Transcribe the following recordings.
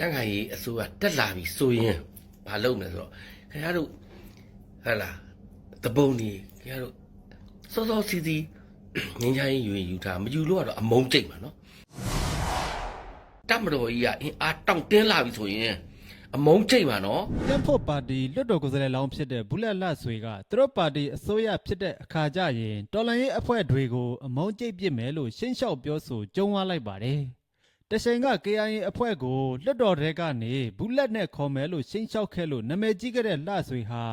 တန်းခိုင်ရေးအစိုးရတက်လာပြီဆိုရင်ဘာလုပ်မလဲဆိုတော့ခင်ဗျားတို့ဟဲ့လားတပုံကြီးခင်ဗျားတို့စောစောစီစီငင်းချိုင်းယူရင်ယူထားမယူလို့ကတော့အမုန်းကျိတ်မှာနော်တတ်မတော်ကြီးကအင်းအားတောင့်တင်းလာပြီဆိုရင်အမုန်းကျိတ်မှာနော်တက်ဖို့ပါတီလွတ်တော်ကိုယ်စားလှယ်လောင်းဖြစ်တဲ့ဘူးလက်လတ်ဆွေကသူတို့ပါတီအစိုးရဖြစ်တဲ့အခါကျရင်တော်လန်ရေးအဖွဲ့တွေကိုအမုန်းကျိတ်ပစ်မယ်လို့ရှင်းလျှောက်ပြောဆိုကြုံဝါလိုက်ပါတယ်။ တရှိန်က KIA အဖွဲ့ကိုလွတ်တော်ထဲကနေဘူးလက်နဲ့ခေါ်မယ်လို့ရှင်းလျှောက်ခဲ့လို့နာမည်ကြီးခဲ့တဲ့လဆွေဟာ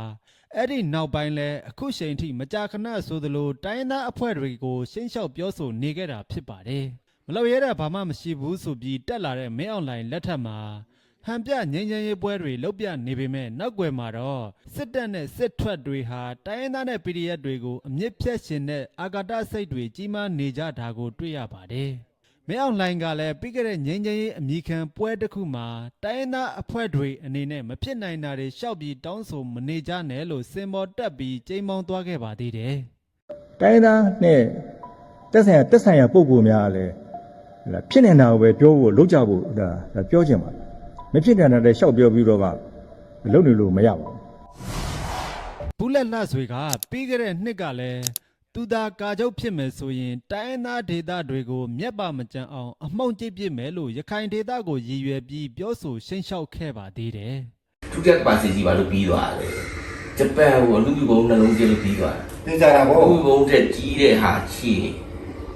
အဲ့ဒီနောက်ပိုင်းလဲအခုချိန်ထိမကြာခဏဆိုသလိုတိုင်းရင်းသားအဖွဲ့တွေကိုရှင်းလျှောက်ပြောဆိုနေခဲ့တာဖြစ်ပါတယ်။မလောက်ရဲတဲ့ဘာမှမရှိဘူးဆိုပြီးတက်လာတဲ့မင်းအွန်လိုင်းလက်ထက်မှာဟန်ပြငញ្ញင်ရေးပွဲတွေလုပ်ပြနေပေမဲ့နောက်ွယ်မှာတော့စစ်တပ်နဲ့စစ်ထွက်တွေဟာတိုင်းရင်းသားနဲ့ PDF တွေကိုအမြင့်ဖြတ်ရှင်တဲ့အာကာတစိတ်တွေကြီးမားနေကြတာကိုတွေ့ရပါတယ်။ မဲအောင်လိုင်းကလည်းပြီးခဲ့တဲ့ငញ្ញင်ရေးအမိခံပွဲတစ်ခုမှာတိုင်းရင်းသားအဖွဲ့တွေအနေနဲ့မဖြစ်နိုင်တာတွေရှောက်ပြီးတောင်းဆိုမနေကြနဲ့လို့စင်ပေါ်တက်ပြီးကြိမ်မောင်းသွားခဲ့ပါသေးတယ်။တိုင်းသားနဲ့တက်ဆိုင်ရာတက်ဆိုင်ရာပုံကူများလည်းဟလာဖြစ်နေတာကိုပဲပြောဖို့လုပ်ကြဖို့ဒါဒါပြောချင်ပါတယ်မဖြစ်နေတာလည်းရှောက်ပြောပြီးတော့ကလုပ်နေလို့မရပါဘူးဘူးလက်လှဆွေကပြီးခဲ့တဲ့နှစ်ကလည်း သူသာကာချုပ်ဖြစ်မယ်ဆိုရင် တိုင်းရင်းသားဒေသတွေကို မျက်ပါမကြံအောင် အမှုန့်ကျိတ်ပစ်မယ်လို့ရခိုင်ဒေသကိုရည်ရွယ်ပြီးပြောဆိုရှင်းလျှောက်ခဲ့ပါသေးတယ်ထူးတက်ပါစီစီပါလို့ပြီးသွားတယ်ဂျပန်ကိုအလူဘုံနှလုံးကျလို့ပြီးသွားတယ်သိကြတာအပေါ့လူဘုံတက်ကြီးတဲ့ဟာချီ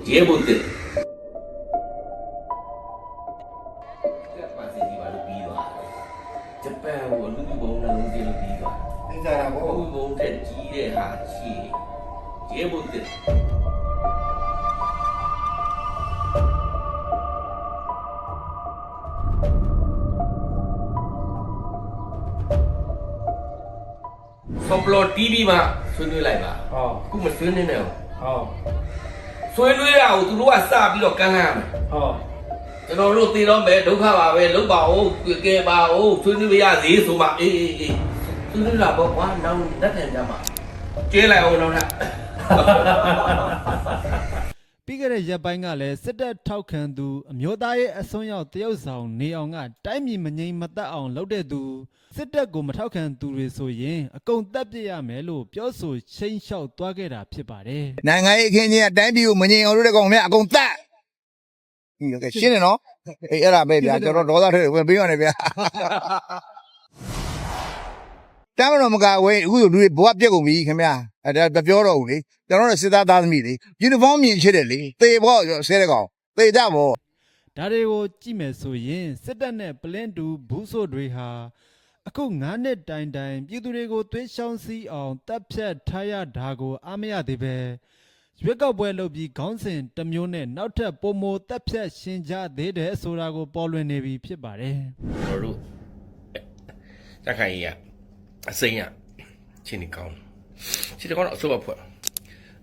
ရဲဘုတ်တက်တက်ပါစီစီပါလို့ပြီးသွားတယ်ဂျပန်ကိုအလူဘုံနှလုံးကျလို့ပြီးသွားတယ်သိကြတာအပေါ့လူဘုံတက်ကြီးတဲ့ဟာချီ ရဲဘုတ်တက်ဆော်ပလော် TV မှာဆွေးနွေးလိုက်ပါဟောအခုမဆွေးနွေးနဲ့ဘူးဟောဆွေးနွေးရအောင်သူတို့ကစပြီးတော့ကမ်းလှမ်းရမယ်ဟောကျွန်တော်တို့သိတော့မယ်ဒုက္ခပါပဲလုတ်ပါဦးကဲပါဦးဆွေးနွေးရသေးဆိုမှအေးအေးအေးဆွေးနွေးတာ ပေါ့ကွာနောက်လက်ထံကြမှာကျဲလိုက်အောင်တော့လားပြီးခဲ့တဲ့ရက်ပိုင်းကလည်းစစ်တပ်ထောက်ခံသူအမျိုးသားရေးအစွန်းရောက်တရုတ်ဆောင်နေအောင်ကတိုင်းပြည်မငြိမ်မသက်အောင်လုပ်တဲ့သူစစ်တပ်ကိုမထောက်ခံသူတွေဆိုရင်အကုန်တပ်ပစ်ရမယ်လို့ပြောဆိုရှင်းလျှောက်သွားခဲ့တာဖြစ်ပါတယ်နိုင်ငံရေးအခင်းချင်းကတိုင်းပြည်ကိုမငြိမ်အောင်လုပ်တဲ့ကောင်များအကုန်တတ်ဟင်းကဲရှင်းတယ်နော်အေးအဲ့ဒါပဲဗျာကျွန်တော်ဒေါသထဲဝင်ပေးရနေဗျာတမ်းမတော်မကဝဲအခုလူတွေဘဝပြက်ကုန်ပြီခင်ဗျာ အဲ့ဒါမပြောတော့ဘူးလေကျွန်တော်တို့စစ်သားသားသမီးလေယူနီဖောင်းမြင်ချစ်တယ်လေသေဘောဆဲတဲ့ကောင်သေကြဘောဒါတွေကိုကြည့်မယ်ဆိုရင်စစ်တပ်နဲ့ပလင်းတူဘူးဆိုတွေဟာအခု9နှစ်တိုင်တိုင်ပြည်သူတွေကိုသွေးချောင်းစီးအောင်တပ်ဖြတ်ထားရတာကိုအားမရသေးပဲရွက်ကောက်ပွဲလုပ်ပြီးခေါင်းစဉ်တစ်မျိုးနဲ့နောက်ထပ်ပုံမိုတပ်ဖြတ်ရှင်ကြသေးတယ်ဆိုတာကိုပေါ်လွင်နေပြီဖြစ်ပါတယ်ကျွန်တော်တို့တက်ခိုင်ကြီးကအစိမ်းရချင်းနေကောင်း ချင်းနေကောင်းတော့အစိုးရဖွဲ့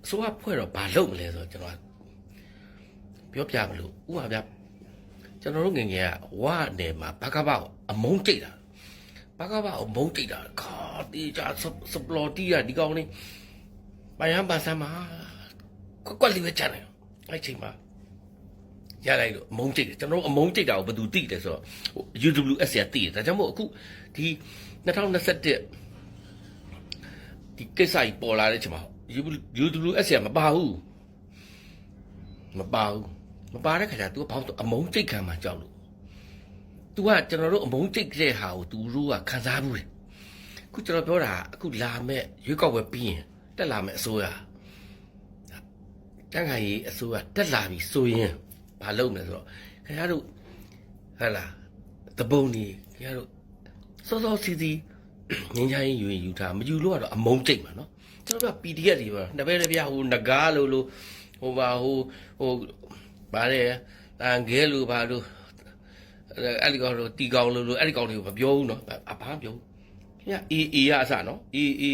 အစိုးရဖွဲ့တော့ဘာလုပ်မလဲဆိုတော့ကျွန်တော်ပြောပြမလို့ဥပါဗျကျွန်တော်တို့ငယ်ငယ်ကဝါနယ်မှာဘကဘကိုအမုန်းတိတ်တာဘကဘကိုအမုန်းတိတ်တာခါတီးကြစပလော်တီးရဒီကောင်လေးပယံပါဆမ်းမှာကွက်ကွက်လေးပဲချတယ်အဲ့ချိန်မှာရလိုက်တော့အမုန်းကြိတ်တယ်ကျွန်တော်တို့အမုန်းကြိတ်တာကိုဘယ်သူသိတယ်ဆိုတော့ဟို UWS ကသိတယ်ဒါကြောင့်မို့အခုဒီ2021 ဒီကိစ္စကြီးပေါ်လာတဲ့ချိန်မှာ UWS ကမပါဘူးမပါဘူးမပါတဲ့ခါကျ तू ကဘာလို့အမုန်းကြိတ်ခံမှာကြောက်လို့ तू ကကျွန်တော်တို့အမုန်းကြိတ်တဲ့ဟာကို तू တို့ကခံစားဘူးတယ်အခုကျွန်တော်ပြောတာအခုလာမဲ့ရွေးကောက်ပွဲပြီးရင်တက်လာမဲ့အစိုးရ တန်းခိုင်ရေးအစိုးရတက်လာပြီဆိုရင်ဘာလုပ်မလဲဆိုတော့ခင်ဗျားတို့ဟဲ့လားတပုံကြီးခင်ဗျားတို့စောစောစီစီ ငင်းချိုင်းယူရင်ယူထားမယူလို့ကတော့အမုန်းကျိတ်မှာနော်ကျွန်တော်က PDF တွေပါနှစ်ဘက်တစ်ပြားဟိုငကားလို့လို့ဟိုပါဟိုဟိုဗါလေတန်ခဲလို့ပါလို့အဲ့ဒီကောင်လို့တီကောင်လို့လို့အဲ့ဒီကောင်တွေကိုမပြောဘူးနော်အဘာမပြောဘူးခင်ဗျာ AA ရအစနော် AA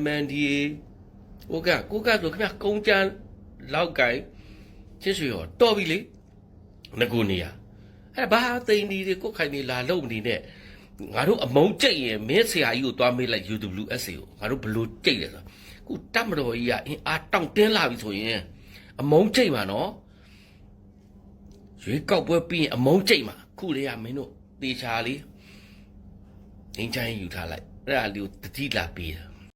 MNDA ကိုကကိုကဆိုခင်ဗျကုန်းချမ်းလောက်ကိုင်ချစ်ဆွေရောတော်ပြီလေငကူနေရအဲ့ဘာသိန်းဒီတွေကိုခိုင်နေလာလုံနေနဲ့ ငါတို့အမုံကြိတ်ရင်မင်းဆရာကြီးကိုသွားမေးလိုက် UWS ကိုငါတို့ဘလို့ကြိတ်လဲဆိုခုတတ်မတော်ကြီးကအင်းအားတောင့်တင်းလာပြီဆိုရင်အမုံကြိတ်မှာနော်ရွေးကောက်ပွဲပြီးရင်အမုံကြိတ်မှာခုလေးကမင်းတို့တေချာလေးငင်းချိုင်းယူထားလိုက်အဲ့ဒါလေးကိုတတိလာပေးတာ